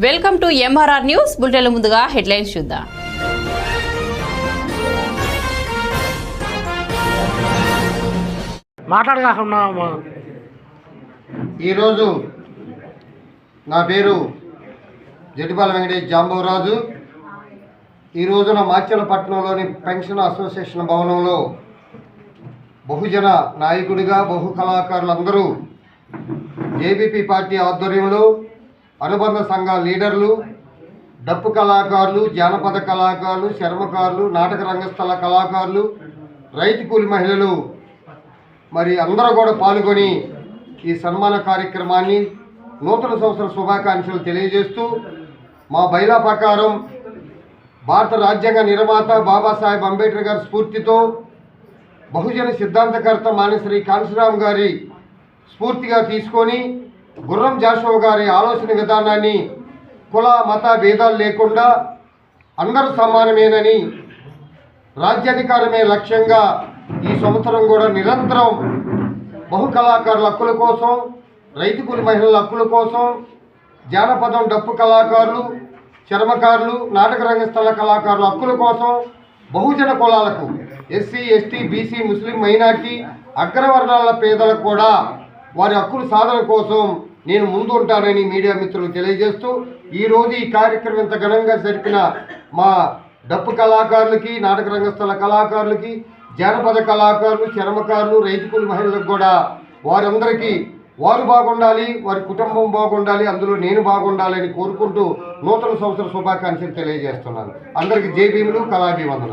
Welcome to MRR news బులెటిన్ల ముందుగా headlines చూద్దాం. మాట్లాడకాకుండా ఈరోజు నా పేరు జటిపాల వెంకటేష్ జాంబవరాజు. ఈ రోజున మాచలపట్నంలోని పెన్షన్ అసోసియేషన్ భవనంలో బహుజన నాయకుడిగా బహు కళాకారులందరూ జేబీపీ పార్టీ ఆధ్వర్యంలో అనుబంధ సంఘాల లీడర్లు డప్పు కళాకారులు జానపద కళాకారులు చర్మకారులు నాటక రంగస్థల కళాకారులు రైతు కూలి మహిళలు. మరి అందరూ కూడా పాల్గొని ఈ సన్మాన కార్యక్రమాన్ని నూతన సంవత్సర శుభాకాంక్షలు తెలియజేస్తూ మా బయలా ప్రకారం భారత రాజ్యాంగ నిర్మాత బాబాసాహెబ్ అంబేద్కర్ గారి స్ఫూర్తితో బహుజన సిద్ధాంతకర్త మానేశ్వరి కాన్సరామ్ గారి స్ఫూర్తిగా తీసుకొని గుర్రం జాషో గారి ఆలోచన విధానాన్ని కుల మత భేదాలు లేకుండా అందరూ సమానమేనని రాజ్యాధికారమే లక్ష్యంగా ఈ సంవత్సరం కూడా నిరంతరం బహు కళాకారుల హక్కుల కోసం రైతు కూలి మహిళల హక్కుల కోసం జానపదం డప్పు కళాకారులు చర్మకారులు నాటక రంగస్థల కళాకారుల హక్కుల కోసం బహుజన కులాలకు ఎస్సీ ఎస్టీ బీసీ ముస్లిం మైనార్టీ అగ్రవర్ణాల పేదలకు కూడా వారి హక్కుల సాధన కోసం నేను ముందు ఉంటానని మీడియా మిత్రులు తెలియజేస్తూ ఈరోజు ఈ కార్యక్రమం ఇంత ఘనంగా జరిపిన మా డప్పు కళాకారులకి నాటక రంగస్థల కళాకారులకి జానపద కళాకారులు చర్మకారులు రైతుకుల మహిళలకు కూడా వారందరికీ వారు బాగుండాలి వారి కుటుంబం బాగుండాలి అందులో నేను బాగుండాలని కోరుకుంటూ నూతన సంవత్సర శుభాకాంక్షలు తెలియజేస్తున్నాను. అందరికీ జై భీములు కళాభివందన